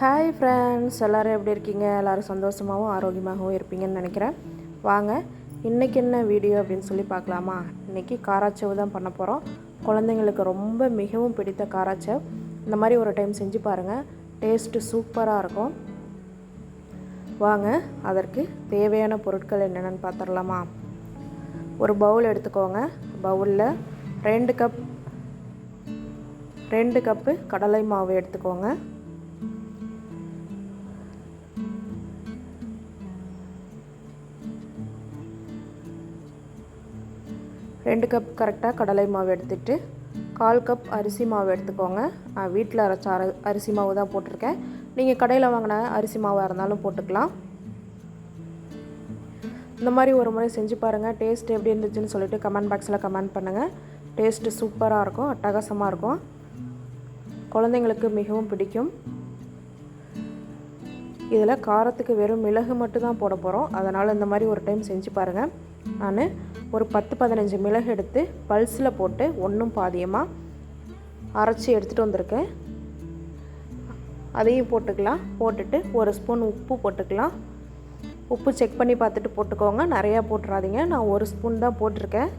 Hi friends எல்லோரும் எப்படி இருக்கீங்க? எல்லோரும் சந்தோஷமாகவும் ஆரோக்கியமாகவும் இருப்பீங்கன்னு நினைக்கிறேன். வாங்க இன்றைக்கி என்ன வீடியோ அப்படின்னு சொல்லி பார்க்கலாமா? இன்றைக்கி காராச்சவு தான் பண்ண போகிறோம் குழந்தைங்களுக்கு ரொம்ப மிகவும் பிடித்த காராச்சேவ் இந்த மாதிரி ஒரு டைம் செஞ்சு பாருங்கள் டேஸ்ட்டு சூப்பராக இருக்கும். வாங்க அதற்கு தேவையான பொருட்கள் என்னென்னு பார்த்துடலாமா? ஒரு பவுல் எடுத்துக்கோங்க. பவுலில் ரெண்டு கப் ரெண்டு கப்பு கடலை மாவு எடுத்துக்கோங்க. ரெண்டு கப் கரெக்டாக கடலை மாவு எடுத்துகிட்டு கால் கப் அரிசி மாவு எடுத்துக்கோங்க. நான் வீட்டில் அரைச்ச அர அரிசி மாவு தான் போட்டிருக்கேன். நீங்கள் கடையில் வாங்கின அரிசி மாவாக இருந்தாலும் போட்டுக்கலாம். இந்த மாதிரி ஒரு முறை செஞ்சு பாருங்கள் டேஸ்ட் எப்படி இருந்துச்சுன்னு சொல்லிட்டு கமெண்ட் பாக்ஸில் கமெண்ட் பண்ணுங்கள் டேஸ்ட்டு சூப்பராக இருக்கும் அட்டகாசமாக இருக்கும். குழந்தைங்களுக்கு மிகவும் பிடிக்கும். இதில் காரத்துக்கு வெறும் மிளகு மட்டும் தான் போட போகிறோம் அதனால் இந்த மாதிரி ஒரு டைம் செஞ்சு பாருங்கள் நான் ஒரு பத்து பதினஞ்சு மிளகு எடுத்து பல்ஸில் போட்டு ஒன்றும் பாதியமாக அரைச்சி எடுத்துகிட்டு வந்திருக்கேன். அதையும் போட்டுக்கலாம். போட்டுட்டு ஒரு ஸ்பூன் உப்பு போட்டுக்கலாம். உப்பு செக் பண்ணி பார்த்துட்டு போட்டுக்கோங்க. நிறையா போட்டுறாதீங்க. நான் ஒரு ஸ்பூன் தான் போட்டிருக்கேன்.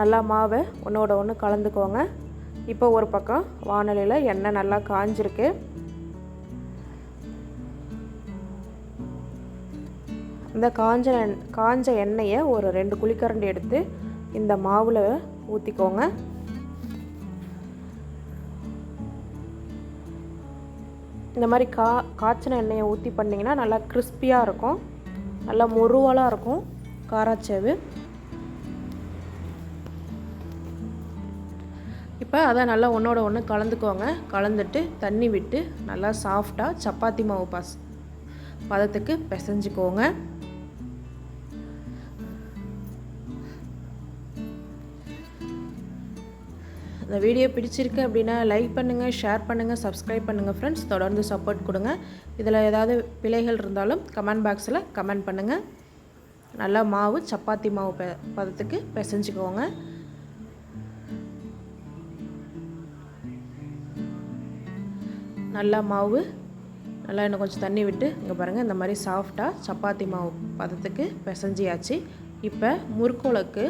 நல்லா மாவை ஒன்றோட ஒன்று கலந்துக்கோங்க. இப்போ ஒரு பக்கம் வானலியில் எண்ணெய் நல்லா காஞ்சிருக்கு. இந்த காஞ்ச காஞ்ச எண்ணெயை ஒரு ரெண்டு குழிக்கரண்டி எடுத்து இந்த மாவில் ஊற்றிக்கோங்க இந்த மாதிரி கா காய்ச்சின எண்ணெயை ஊற்றி பண்ணிங்கன்னா நல்லா கிறிஸ்பியாக இருக்கும். நல்லா முருவலாக இருக்கும் காராச்சேவு. இப்போ அதை நல்லா ஒன்றோட ஒன்று கலந்துக்கோங்க. கலந்துட்டு தண்ணி விட்டு நல்லா சாஃப்டாக சப்பாத்தி மாவு பஸ் பதத்துக்கு பிசைஞ்சிக்கோங்க. இந்த வீடியோ பிடிச்சிருக்கு அப்படின்னா லைக் பண்ணுங்கள் ஷேர் பண்ணுங்கள் சப்ஸ்கிரைப் பண்ணுங்கள் ஃப்ரெண்ட்ஸ் தொடர்ந்து சப்போர்ட் கொடுங்க. இதில் ஏதாவது பிழைகள் இருந்தாலும் கமெண்ட் பாக்ஸில் கமெண்ட் பண்ணுங்கள் நல்லா மாவு சப்பாத்தி மாவு பெ பதத்துக்கு பிசைஞ்சுக்கோங்க. நல்லா மாவு நல்லா இன்னும் கொஞ்சம் தண்ணி விட்டு இங்கே பாருங்கள் இந்த மாதிரி சாஃப்டாக சப்பாத்தி மாவு பதத்துக்கு பிசைஞ்சியாச்சு. இப்போ முறுக்கோளுக்கு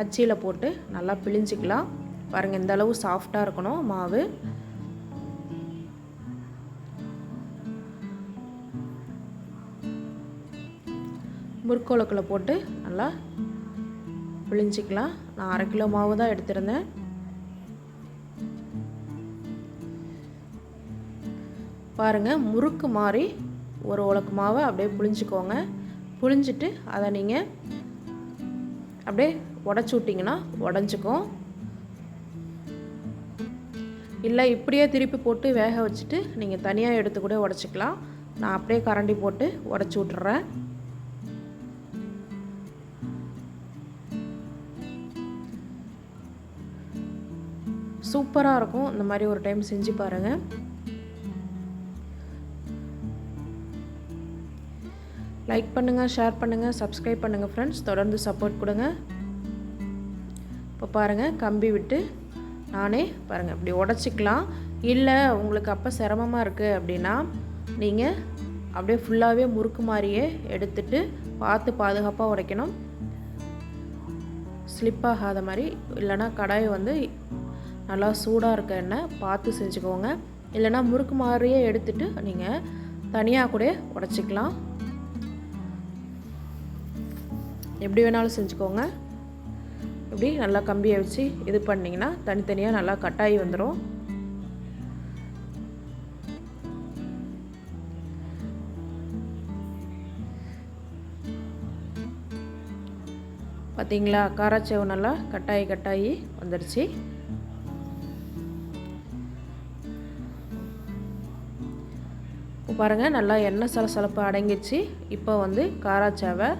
அச்சியில் போட்டு நல்லா பிழிஞ்சிக்கலாம். பாருங்கள் இந்த அளவு சாஃப்டாக இருக்கணும் மாவு. முறுக்கோளுக்கில் போட்டு நல்லா பிழிஞ்சிக்கலாம். நான் அரை கிலோ மாவு தான் எடுத்திருந்தேன். பாருங்கள் முறுக்கு மாதிரி ஒரு உலக்கு மாவை அப்படியே புளிஞ்சிக்கோங்க புளிஞ்சிட்டு அதை நீங்கள் அப்படியே உடச்சி விட்டிங்கன்னா உடஞ்சிக்கும். இல்லை இப்படியே திருப்பி போட்டு வேக வச்சுட்டு நீங்கள் தனியாக எடுத்து கூட உடச்சிக்கலாம். நான் அப்படியே கரண்டி போட்டு உடச்சி விட்டுறேன். சூப்பராக இருக்கும். இந்த மாதிரி ஒரு டைம் செஞ்சு பாருங்கள் லைக் பண்ணுங்கள் ஷேர் பண்ணுங்கள் சப்ஸ்கிரைப் பண்ணுங்கள் ஃப்ரெண்ட்ஸ் தொடர்ந்து சப்போர்ட் கொடுங்க. இப்போ பாருங்கள் கம்பி விட்டு நானே பாருங்கள் இப்படி உடச்சிக்கலாம். இல்லை உங்களுக்கு அப்போ சிரமமாக இருக்குது அப்படின்னா நீங்கள் அப்படியே ஃபுல்லாகவே முறுக்கு மாதிரியே எடுத்துட்டு பார்த்து பாதுகாப்பாக உடைக்கணும். ஸ்லிப் ஆகாத மாதிரி இல்லைனா கடாய் வந்து நல்லா சூடாக இருக்க எண்ணெய் பார்த்து செஞ்சுக்கோங்க. இல்லைனா முறுக்கு மாதிரியே எடுத்துட்டு நீங்கள் தனியாக கூட உடச்சிக்கலாம். எப்படி வேணாலும் செஞ்சுக்கோங்க. இப்படி நல்லா கம்பியை வச்சு இது பண்ணிங்கன்னா தனித்தனியாக நல்லா கட்டாயி வந்துடும் பார்த்தீங்களா காராச்சேவு நல்லா கட்டாயி கட்டாயி வந்துடுச்சு இப்போ பாருங்கள் நல்லா எண்ணெய் சலசலப்பு அடங்கிச்சு. இப்போ வந்து காராச்சேவை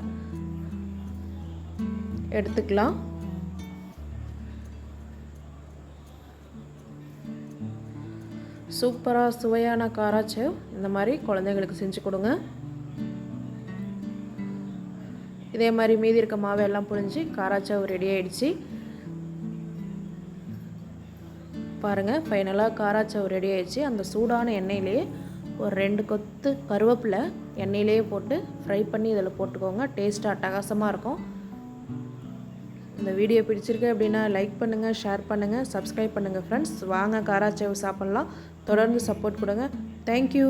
எடுத்துக்கலாம். சூப்பராக சுவையான காராச்சேவ் இந்த மாதிரி குழந்தைங்களுக்கு செஞ்சு கொடுங்க. இதே மாதிரி மீதி இருக்க மாவை எல்லாம் புழிஞ்சு காராச்சேவ் ரெடி ஆயிடுச்சு. பாருங்கள் ஃபைனலாக காராச்சவு ரெடி ஆயிடுச்சு. அந்த சூடான எண்ணெயிலேயே ஒரு ரெண்டு கொத்து கருவேப்பிலை எண்ணெயிலேயே போட்டு ஃப்ரை பண்ணி இதில் போட்டுக்கோங்க. டேஸ்ட்டு அட்டகாசமாக இருக்கும். இந்த வீடியோ பிடிச்சிருக்கு அப்படின்னா லைக் பண்ணுங்கள் ஷேர் பண்ணுங்கள் சப்ஸ்கிரைப் பண்ணுங்கள் ஃப்ரெண்ட்ஸ் வாங்க காராச்சேவு சாப்பிட்லாம். தொடர்ந்து சப்போர்ட் கொடுங்க. தேங்க்யூ